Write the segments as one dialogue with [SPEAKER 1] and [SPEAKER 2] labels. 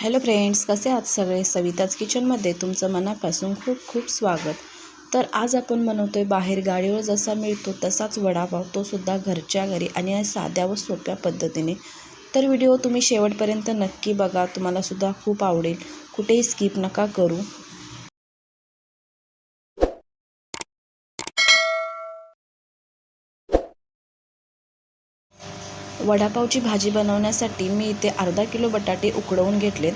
[SPEAKER 1] Hello friends कसे आहात सगळे? सविताच किचनमध्ये तुमचं मनापासून खूप खूप स्वागत. तर आज आपण बनवतो आहे बाहेर गाडीवर जसा मिळतो तसाच वडापाव तो सुद्धा घरच्या घरी आणि साध्या व सोप्या पद्धतीने. तर व्हिडिओ तुम्ही शेवटपर्यंत नक्की बघा तुम्हाला सुद्धा खूप आवडेल. कुठेही स्किप नका करू. वडापावची भाजी बनवण्यासाठी मी इथे अर्धा किलो बटाटे उकडवून घेतलेत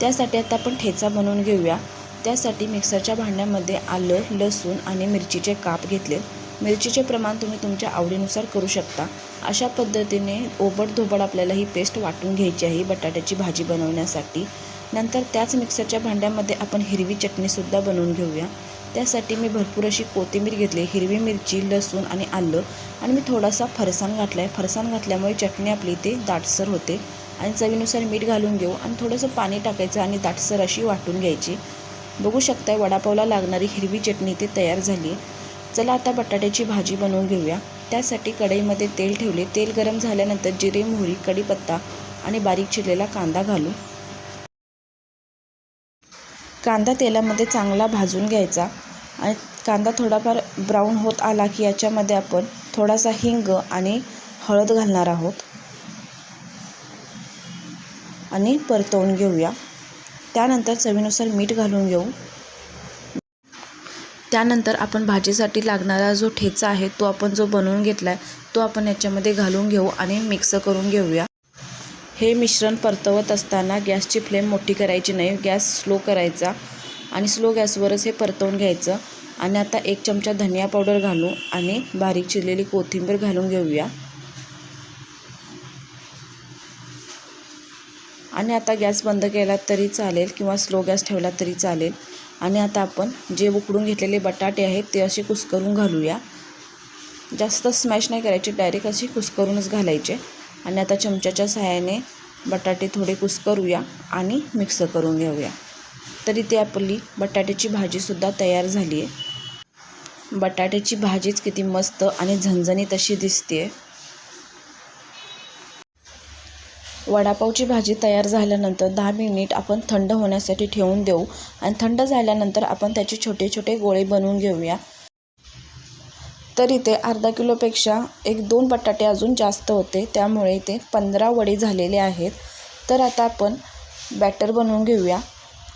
[SPEAKER 1] त्यासाठी आता आपण ठेचा बनवून घेऊया. त्यासाठी मिक्सरच्या भांड्यामध्ये आलं लसूण आणि मिरचीचे काप घेतले. मिरचीचे प्रमाण तुम्ही तुमच्या आवडीनुसार करू शकता. अशा पद्धतीने ओबडधोबड आपल्याला ही पेस्ट वाटून घ्यायची आहे बटाट्याची भाजी बनवण्यासाठी. नंतर त्याच मिक्सरच्या भांड्यामध्ये आपण हिरवी चटणीसुद्धा बनवून घेऊया. त्यासाठी मी भरपूर अशी कोथिंबीर घेतली हिरवी मिरची लसूण आणि आलं. आणि मी थोडासा फरसाण घातला आहे फरसाण घातल्यामुळे चटणी आपली ते दाटसर होते. आणि चवीनुसार मीठ घालून घेऊ आणि थोडंसं पाणी टाकायचं आणि दाटसर अशी वाटून घ्यायची. बघू शकताय वडापावला लागणारी हिरवी चटणी ते तयार झाली. चला आता बटाट्याची भाजी बनवून घेऊया. त्यासाठी कढईमध्ये तेल ठेवले. तेल गरम झाल्यानंतर जिरे मोहरी कढीपत्ता आणि बारीक चिरलेला कांदा घालू. कांदा तेलामध्ये चांगला भाजून घ्यायचा आणि कांदा थोडाफार ब्राऊन होत आला की याच्यामध्ये आपण थोडासा हिंग आणि हळद घालणार आहोत. आणि परतवून घेऊया. त्यानंतर चवीनुसार मीठ घालून घेऊ. त्यानंतर आपण भाजीसाठी लागणारा जो ठेचा आहे तो आपण जो बनवून घेतला आहे तो आपण याच्यामध्ये घालून घेऊ आणि मिक्स करून घेऊया. हे मिश्रण परतवत असताना गॅसची फ्लेम मोठी करायची नाही. गॅस स्लो करायचा आणि स्लो गॅसवरच हे परतवून घ्यायचं. आणि आता एक चमचा धनिया पावडर घालू आणि बारीक चिरलेली कोथिंबीर घालून घेऊया. आणि आता गॅस बंद केला तरी चालेल किंवा स्लो गॅस ठेवला तरी चालेल. आणि आता आपण जे उकडून घेतलेले बटाटे आहेत ते असे कुस्करून घालूया. जास्त स्मॅश नाही करायचे डायरेक्ट असे कुस्करूनच घालायचे. आणि आता चमच्याच्या सहाय्याने बटाटे थोडे कुस्करूया आणि मिक्स करून घेऊया. तरी इथे आपली बटाट्याची भाजीसुद्धा तयार झाली आहे बटाट्याची भाजीच किती मस्त आणि झणझणीत अशी दिसते वडापावची भाजी तयार झाल्यानंतर दहा मिनिट आपण थंड होण्यासाठी ठेवून देऊ आणि थंड झाल्यानंतर आपण त्याचे छोटे छोटे गोळे बनवून घेऊया. तर इथे अर्धा किलोपेक्षा एक दोन बटाटे अजून जास्त होते. त्यामुळे इथे पंधरा वडे झालेले आहेत. तर आता आपण बॅटर बनवून घेऊया.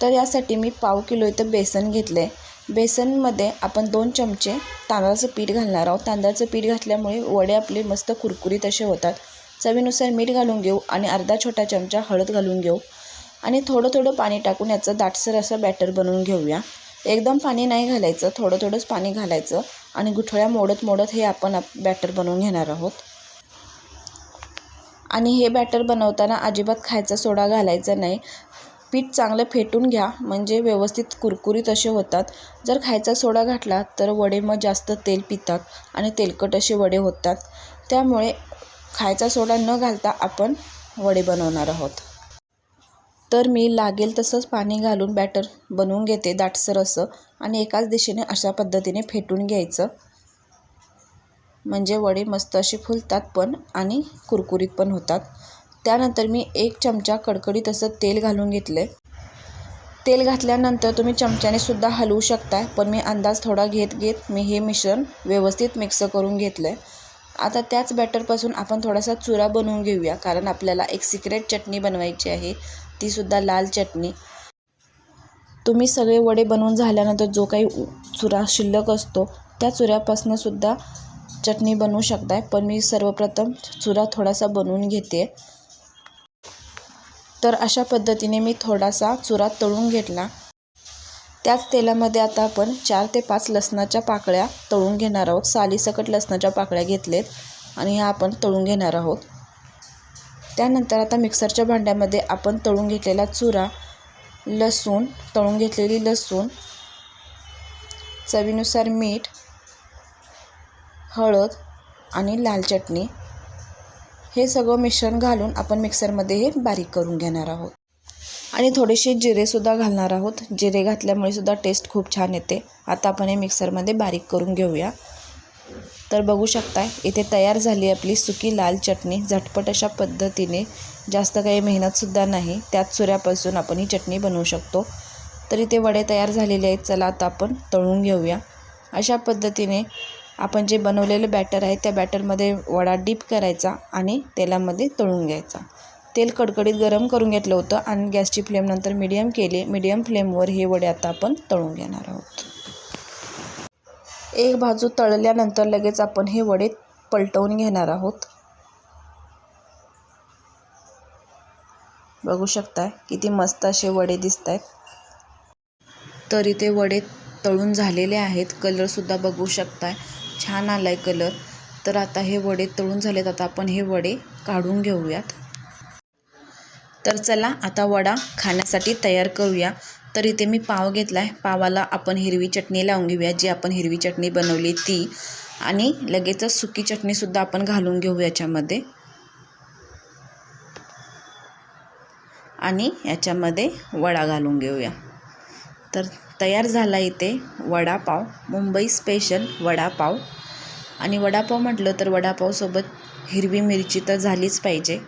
[SPEAKER 1] तर यासाठी मी पाव किलो इथं बेसन घेतलं आहे बेसनमध्ये आपण दोन चमचे तांदळाचं पीठ घालणार आहोत. तांदळाचं पीठ घातल्यामुळे वडे आपले मस्त कुरकुरीत असे होतात. चवीनुसार मीठ घालून घेऊ आणि अर्धा छोटा चमचा हळद घालून घेऊ. आणि थोडं थोडं पाणी टाकून याचं दाटसर असं बॅटर बनवून घेऊया. एकदम पाणी नाही घालायचं थोडं थोडंच पाणी घालायचं आणि गुठळ्या मोडत मोडत हे आपण बॅटर बनवून घेणार आहोत. आणि हे बॅटर बनवताना अजिबात खायचा सोडा घालायचा नाही. पीठ चांगलं फेटून घ्या म्हणजे व्यवस्थित कुरकुरीत असे होतात. जर खायचा सोडा घातला तर वडे मग जास्त तेल पितात आणि तेलकट असे वडे होतात. त्यामुळे खायचा सोडा न घालता आपण वडे बनवणार आहोत. तर मी लागेल तसंच पाणी घालून बॅटर बनवून घेते दाटसर असं. आणि एकाच दिशेने अशा पद्धतीने फेटून घ्यायचं. म्हणजे वडे मस्त असे फुलतात पण आणि कुरकुरीत पण होतात. त्यानंतर मी एक चमचा कडकडीत असं तेल घालून घेतलं तेल घातल्यानंतर तुम्ही चमच्याने सुद्धा हलवू शकता पण मी अंदाज थोडा घेत घेत मी हे मिश्रण व्यवस्थित मिक्स करून घेतलं आहे आता त्याच बॅटरपासून आपण थोडासा चुरा बनवून घेऊया कारण आपल्याला एक सिक्रेट चटणी बनवायची आहे. तीसुद्धा लाल चटणी. तुम्ही सगळे वडे बनवून झाल्यानंतर जो काही चुरा शिल्लक असतो त्या चुऱ्यापासून सुद्धा चटणी बनवू शकताय. पण मी सर्वप्रथम चुरा थोडासा बनवून घेते. तर अशा पद्धतीने मी थोडासा चुरा तळून घेतला. त्याच तेलामध्ये आता आपण चार ते पाच लसणाच्या पाकळ्या तळून घेणार आहोत. सालीसकट लसणाच्या पाकळ्या घेतलेत आणि ह्या आपण तळून घेणार आहोत. त्यानंतर आता मिक्सरच्या भांड्यामध्ये आपण तळून घेतलेला चुरा लसूण तळून घेतलेली लसूण चवीनुसार मीठ हळद आणि लाल चटणी. हे सगळं मिश्रण घालून आपण मिक्सरमध्ये हे बारीक करून घेणार आहोत. आणि थोडेसे जिरेसुद्धा घालणार आहोत. जिरे घातल्यामुळे सुद्धा टेस्ट खूप छान येते. आता आपण हे मिक्सरमध्ये बारीक करून घेऊया. तर बघू शकताय इथे तयार झाली आपली सुकी लाल चटणी. झटपट अशा पद्धतीने जास्त काही मेहनतसुद्धा नाही. त्याच चुऱ्यापासून आपण ही चटणी बनवू शकतो. तर इथे वडे तयार झालेले आहेत. चला आता आपण तळून घेऊया. अशा पद्धतीने आपण जे बनवलेलं बॅटर आहे त्या बॅटरमध्ये वडा डीप करायचा आणि तेलामध्ये तळून घ्यायचा. तेल कडकडीत गरम करून घेतलं होतं आणि गॅसची फ्लेम नंतर मीडियम केली. मीडियम फ्लेमवर हे वडे आता आपण तळून घेणार आहोत. एक बाजू तळल्यानंतर लगेच आपण हे वडे पलटवून घेणार आहोत. बघू शकताय किती मस्त असे वडे दिसत आहेत तर इथे वडे तळून झालेले आहेत. कलरसुद्धा बघू शकताय. छान आला आहे कलर. तर आता हे वडे तळून झालेत. आता आपण हे वडे काढून घेऊयात. तर चला आता वडा खाण्यासाठी तयार करूया. तर इथे मी पाव घेतला आहे पावाला आपण हिरवी चटणी लावून घेऊया. जी आपण हिरवी चटणी बनवली ती. आणि लगेचच सुकी चटणीसुद्धा आपण घालून घेऊ याच्यामध्ये. आणि याच्यामध्ये वडा घालून घेऊया. तर तयार झाला इथे वडापाव. मुंबई स्पेशल वडापाव. आणि वडापाव म्हटलं तर वडापावसोबत हिरवी मिरची तर झालीच पाहिजे.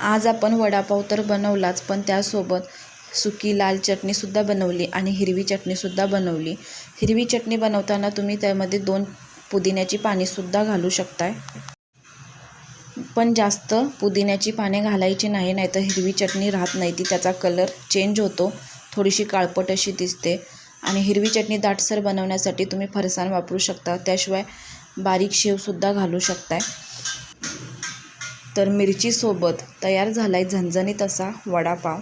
[SPEAKER 1] आज आपण वडापाव तर बनवलाच पण त्यासोबत सुकी लाल चटणीसुद्धा बनवली आणि हिरवी चटणीसुद्धा बनवली. हिरवी चटणी बनवताना तुम्ही त्यामध्ये दोन पुदिन्याची पानेसुद्धा घालू शकताय. पण जास्त पुदिन्याची पाने घालायची नाही नाही तर हिरवी चटणी राहत नाही ती त्याचा कलर चेंज होतो. थोडीशी काळपट अशी दिसते. आणि हिरवी चटणी दाटसर बनवण्यासाठी तुम्ही फरसाण वापरू शकता. त्याशिवाय बारीक शेवसुद्धा घालू शकताय. तर मिरचीसोबत तयार झाला आहे झणझणीत असा वडापाव.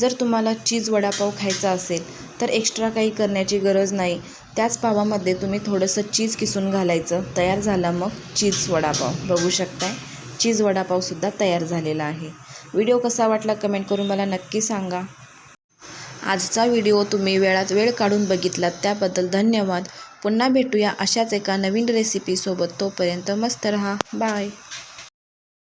[SPEAKER 1] जर तुम्हाला चीज वडापाव खायचा असेल तर एक्स्ट्रा काही करण्याची गरज नाही. त्याच पावामध्ये तुम्ही थोडंसं चीज किसून घालायचं. तयार झाला मग चीज वडापाव. बघू शकताय? चीज वडापावसुद्धा तयार झालेला आहे. व्हिडिओ कसा वाटला कमेंट करून मला नक्की सांगा. आजचा व्हिडिओ तुम्ही वेळात वेळ काढून बघितलात त्याबद्दल धन्यवाद. पुन्हा भेटूया अशाच एका नवीन रेसिपीसोबत तोपर्यंत मस्त रहा. बाय